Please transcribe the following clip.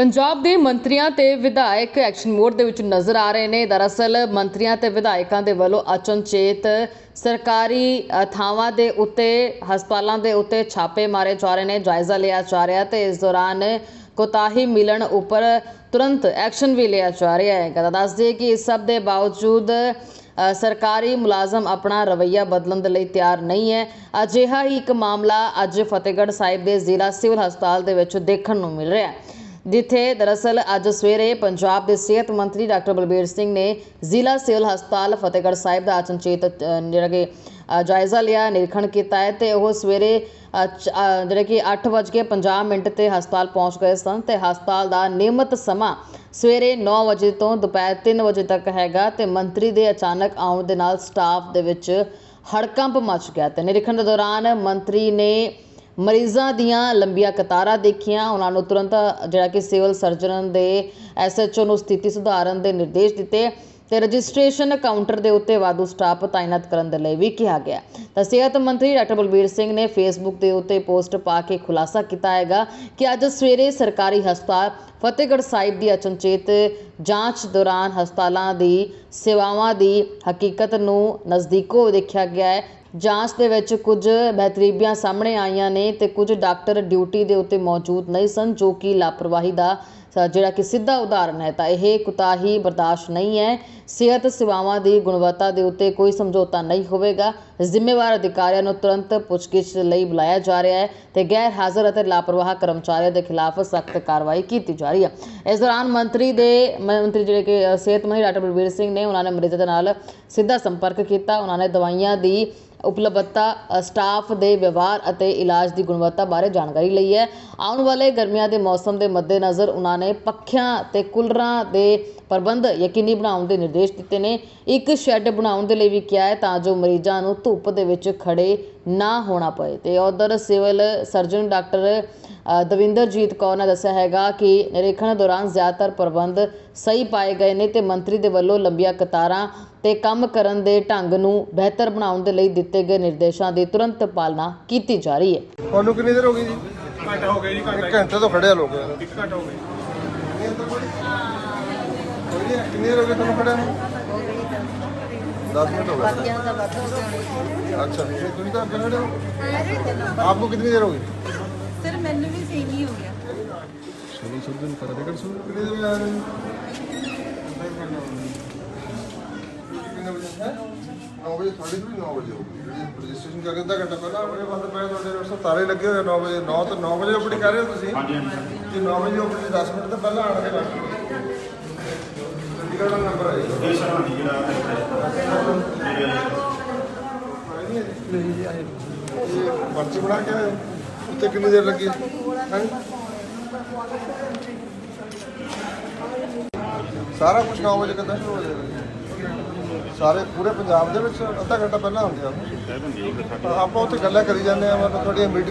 ਪੰਜਾਬ ਦੇ ਮੰਤਰੀਆਂ ਤੇ ਵਿਧਾਇਕ ਐਕਸ਼ਨ ਮੋਡ ਦੇ ਵਿੱਚ ਨਜ਼ਰ ਆ ਰਹੇ ਨੇ। ਦਰਅਸਲ ਮੰਤਰੀਆਂ ਤੇ ਵਿਧਾਇਕਾਂ ਦੇ ਵੱਲੋਂ ਅਚਨਚੇਤ ਸਰਕਾਰੀ ਥਾਵਾਂ ਦੇ ਉੱਤੇ, ਹਸਪਤਾਲਾਂ ਦੇ ਉੱਤੇ ਛਾਪੇ ਮਾਰੇ ਜਾ ਰਹੇ ਨੇ, ਜਾਇਜ਼ਾ ਲਿਆ ਜਾ ਰਿਹਾ ਤੇ ਇਸ ਦੌਰਾਨ ਕੋਤਾਹੀ ਮਿਲਣ ਉੱਪਰ ਤੁਰੰਤ ਐਕਸ਼ਨ ਵੀ ਲਿਆ ਜਾ ਰਿਹਾ ਹੈ। ਕਦਾ ਦੱਸ ਦਈਏ ਕਿ ਇਸ ਸਭ ਦੇ ਬਾਵਜੂਦ ਸਰਕਾਰੀ ਮੁਲਾਜ਼ਮ ਆਪਣਾ ਰਵੱਈਆ ਬਦਲਣ ਦੇ ਲਈ ਤਿਆਰ ਨਹੀਂ ਹੈ। ਅਜਿਹਾ ਹੀ ਇੱਕ ਮਾਮਲਾ ਅੱਜ ਫਤਿਹਗੜ੍ਹ ਸਾਹਿਬ ਦੇ ਜ਼ਿਲ੍ਹਾ ਸਿਵਲ ਹਸਪਤਾਲ ਦੇ ਵਿੱਚ ਦੇਖਣ ਨੂੰ ਮਿਲ ਰਿਹਾ ਹੈ। ਜਿੱਥੇ ਦਰਅਸਲ ਅੱਜ ਸਵੇਰੇ ਪੰਜਾਬ ਦੇ ਸਿਹਤ ਮੰਤਰੀ ਡਾਕਟਰ ਬਲਬੀਰ ਸਿੰਘ ਨੇ ਜ਼ਿਲ੍ਹਾ ਸਿਵਲ ਹਸਪਤਾਲ ਫਤਿਹਗੜ੍ਹ ਸਾਹਿਬ ਦਾ ਅਚਨਚੇਤ ਅ, ਜਿਹੜਾ ਕਿ ਜਾਇਜ਼ਾ ਲਿਆ ਨਿਰੀਖਣ ਕੀਤਾ ਹੈ ਤੇ ਉਹ ਸਵੇਰੇ ਅ, ਚ- ਅ, ਜਿਹੜੇ ਕਿ 8:50 ਮਿੰਟ ਤੇ ਹਸਪਤਾਲ ਪਹੁੰਚ ਗਏ ਸਨ ਤੇ ਹਸਪਤਾਲ ਦਾ ਨਿਯਮਤ ਸਮਾਂ ਸਵੇਰੇ 9 ਵਜੇ ਤੋਂ ਦੁਪਹਿਰ 3 ਵਜੇ ਤੱਕ ਹੈਗਾ ਤੇ ਮੰਤਰੀ ਦੇ ਅਚਾਨਕ ਆਉਣ ਦੇ ਨਾਲ ਸਟਾਫ ਦੇ ਵਿੱਚ ਹੜਕੰਪ ਮਚ ਗਿਆ ਤੇ ਨਿਰੀਖਣ ਦੇ ਦੌਰਾਨ ਮੰਤਰੀ ਨੇ ਮਰੀਜ਼ਾਂ ਦੀਆਂ ਲੰਬੀਆਂ ਕਤਾਰਾਂ ਦੇਖੀਆਂ। ਉਹਨਾਂ ਨੂੰ ਤੁਰੰਤ ਜਿਹੜਾ ਕਿ ਸਿਵਲ ਸਰਜਨ ਦੇ ਐਸਐਚਓ ਨੂੰ ਸਥਿਤੀ ਸੁਧਾਰਨ ਦੇ ਨਿਰਦੇਸ਼ ਦਿੱਤੇ ਤੇ ਰਜਿਸਟ੍ਰੇਸ਼ਨ ਕਾਊਂਟਰ ਦੇ ਉੱਤੇ ਵਾਧੂ ਸਟਾਫ ਤਾਇਨਾਤ ਕਰਨ ਦੇ ਲਈ ਵੀ ਕਿਹਾ ਗਿਆ। ਤਾਂ ਸਿਹਤ ਮੰਤਰੀ ਡਾਕਟਰ ਬਲਬੀਰ ਸਿੰਘ ਨੇ ਫੇਸਬੁੱਕ ਦੇ ਉੱਤੇ ਪੋਸਟ ਪਾ ਕੇ ਖੁਲਾਸਾ ਕੀਤਾ ਹੈਗਾ ਕਿ ਅੱਜ ਸਵੇਰੇ ਸਰਕਾਰੀ ਹਸਪਤਾਲ ਫਤਿਹਗੜ੍ਹ ਸਾਹਿਬ ਦੀ ਅਚਨਚੇਤ ਜਾਂਚ ਦੌਰਾਨ ਹਸਪਤਾਲਾਂ ਦੀ ਸੇਵਾਵਾਂ ਦੀ ਹਕੀਕਤ ਨੂੰ ਨਜ਼ਦੀਕੋਂ ਦੇਖਿਆ ਗਿਆ ਹੈ। ਜਾਂਚ ਦੇ ਵਿੱਚ ਕੁਝ ਬਹਿਤਰੀਬੀਆਂ ਸਾਹਮਣੇ ਆਈਆਂ ਨੇ ਤੇ ਕੁਝ ਡਾਕਟਰ ਡਿਊਟੀ ਦੇ ਉੱਤੇ ਮੌਜੂਦ ਨਹੀਂ ਸਨ, ਜੋ ਕਿ ਲਾਪਰਵਾਹੀ ਦਾ ਜਿਹੜਾ ਕਿ ਸਿੱਧਾ ਉਦਾਹਰਣ ਹੈ, ਤਾਂ ਇਹ ਕੁਤਾਹੀ ਬਰਦਾਸ਼ਤ ਨਹੀਂ ਹੈ। ਸਿਹਤ ਸੇਵਾਵਾਂ ਦੀ ਗੁਣਵੱਤਾ ਦੇ ਉੱਤੇ ਕੋਈ ਸਮਝੌਤਾ ਨਹੀਂ ਹੋਵੇਗਾ। ਜ਼ਿੰਮੇਵਾਰ ਅਧਿਕਾਰੀਆਂ ਨੂੰ ਤੁਰੰਤ ਪੁੱਛਗਿੱਛ ਲਈ ਬੁਲਾਇਆ ਜਾ ਰਿਹਾ ਹੈ ਤੇ ਗੈਰ ਹਾਜ਼ਰ ਅਤੇ ਲਾਪਰਵਾਹ ਕਰਮਚਾਰੀਆਂ ਦੇ ਖਿਲਾਫ ਸਖਤ ਕਾਰਵਾਈ ਕੀਤੀ ਜਾ ਰਹੀ ਹੈ। ਇਸ ਦੌਰਾਨ ਮੰਤਰੀ ਦੇ, ਮੰਤਰੀ ਜਿਹੜੇ ਕਿ ਸਿਹਤ ਮੰਤਰੀ ਡਾਕਟਰ ਬਲਬੀਰ ਸਿੰਘ ਨੇ ਉਹਨਾਂ ਨੇ ਮਰੀਜ਼ਾਂ ਦੇ ਨਾਲ ਸਿੱਧਾ ਸੰਪਰਕ ਕੀਤਾ। ਉਹਨਾਂ ਨੇ ਦਵਾਈਆਂ ਦੀ ਉਪਲਬਧਤਾ ਸਟਾਫ ਦੇ ਵਿਵਹਾਰ ਅਤੇ ਇਲਾਜ ਦੀ ਗੁਣਵੱਤਾ ਬਾਰੇ ਜਾਣਕਾਰੀ ਲਈ ਹੈ। ਆਉਣ ਵਾਲੇ ਗਰਮੀਆਂ ਦੇ ਮੌਸਮ ਦੇ ਮੱਦੇਨਜ਼ਰ ਉਹਨਾਂ ਨੇ ਪੱਖਿਆਂ ਅਤੇ ਕੂਲਰਾਂ ਦੇ ਪ੍ਰਬੰਧ ਯਕੀਨੀ ਬਣਾਉਣ ਦੇ ਨਿਰਦੇਸ਼ ਦਿੱਤੇ ਨੇ। ਇੱਕ ਸ਼ੈੱਡ ਬਣਾਉਣ ਦੇ ਲਈ ਵੀ ਕਿਹਾ ਹੈ ਤਾਂ ਜੋ ਮਰੀਜ਼ਾਂ ਨੂੰ ਧੁੱਪ ਦੇ ਵਿੱਚ ਖੜ੍ਹੇ ਨਾ ਹੋਣਾ ਪਏ। ਅਤੇ ਉੱਧਰ civil surgeon doctor Davinderjit Kaur ਨੇ ਦੱਸਿਆ ਹੈਗਾ ਕਿ ਨਿਰੀਖਣ ਦੌਰਾਨ ਜ਼ਿਆਦਾਤਰ ਪ੍ਰਬੰਧ ਸਹੀ ਪਾਏ ਗਏ ਨੇ ਤੇ ਮੰਤਰੀ ਦੇ ਵੱਲੋਂ ਲੰਬੀਆਂ ਕਤਾਰਾਂ ਤੇ ਕੰਮ ਕਰਨ ਦੇ ਢੰਗ ਨੂੰ ਬਿਹਤਰ ਬਣਾਉਣ ਦੇ ਲਈ ਦਿੱਤੇ ਗਏ ਨਿਰਦੇਸ਼ਾਂ ਦੀ ਤੁਰੰਤ ਪਾਲਣਾ ਕੀਤੀ ਜਾ ਰਹੀ ਹੈ ਤੁਹਾਨੂੰ ਕਿੰਨੀ ਦੇਰ ਹੋ ਗਈ ਜੀ ਘੰਟਾ ਹੋ ਗਿਆ ਜੀ ਘੰਟਾ ਇੱਕ ਘੰਟੇ ਤੋਂ ਖੜਿਆ ਲੋਕ ਯਾਰ ਇੱਕ ਘੰਟਾ ਹੋ ਗਿਆ ਕਿੰਨੀ ਦੇਰ ਹੋ ਗਈ ਤੁਹਾਨੂੰ ਖੜਿਆ ਨੂੰ 10 ਮਿੰਟ ਹੋ ਗਏ ਬਾਕੀਆਂ ਦਾ ਵੱਧ ਹੋ ਗਿਆ अच्छा फिर तुम तो अब खड़े हो आपको कितनी देर हो गई సుద్దులు కదా ఎక్కడ సుద్దు ਨੌ ਵਜੇ ਸਾਢੇ ਵੀ 9 ਵਜੇ ਹੋਊਗੀ ਜਿਹੜੀ ਰਜਿਸਟ੍ਰੇਸ਼ਨ ਕਰਕੇ ਅੱਧਾ ਘੰਟਾ ਪਹਿਲਾਂ ਆਪਣੇ ਬੰਦ ਪਏ ਤੁਹਾਡੇ ਰੋਸ ਤਾਲੇ ਲੱਗੇ ਹੋਏ 9 ਵਜੇ। 9 ਤੋਂ 9 ਵਜੇ ਆਪਣੀ ਕਰ ਰਹੇ ਤੁਸੀਂ? ਹਾਂਜੀ 9 ਵਜੇ ਆਪਣੀ 10 ਮਿੰਟ ਤੋਂ ਪਹਿਲਾਂ ਆਣ ਕੇ ਲੱਗ ਚੰਡੀਗੜ੍ਹ ਦਾ ਨੰਬਰ ਆਏਗਾ ਜੀ। ਇਹ ਕਿੰਨੀ ਦੇਰ ਲੱਗੀ? ਸਾਰਾ ਕੁਝ 9 ਵਜੇ ਕਿੱਦਾਂ ਸ਼ੁਰੂ ਹੋ ਜਾਏਗਾ ਸਾਰੇ ਪੂਰੇ ਪੰਜਾਬ ਦੇ ਵਿੱਚ ਅੱਧਾ ਘੰਟਾ ਪਹਿਲਾਂ ਹੁੰਦੇ ਆ। ਆਪਾਂ ਉੱਥੇ ਗੱਲਾਂ ਕਰੀ ਜਾਂਦੇ ਆ ਮਤਲਬ ਤੁਹਾਡੀਆਂ ਮੀਟਿੰਗ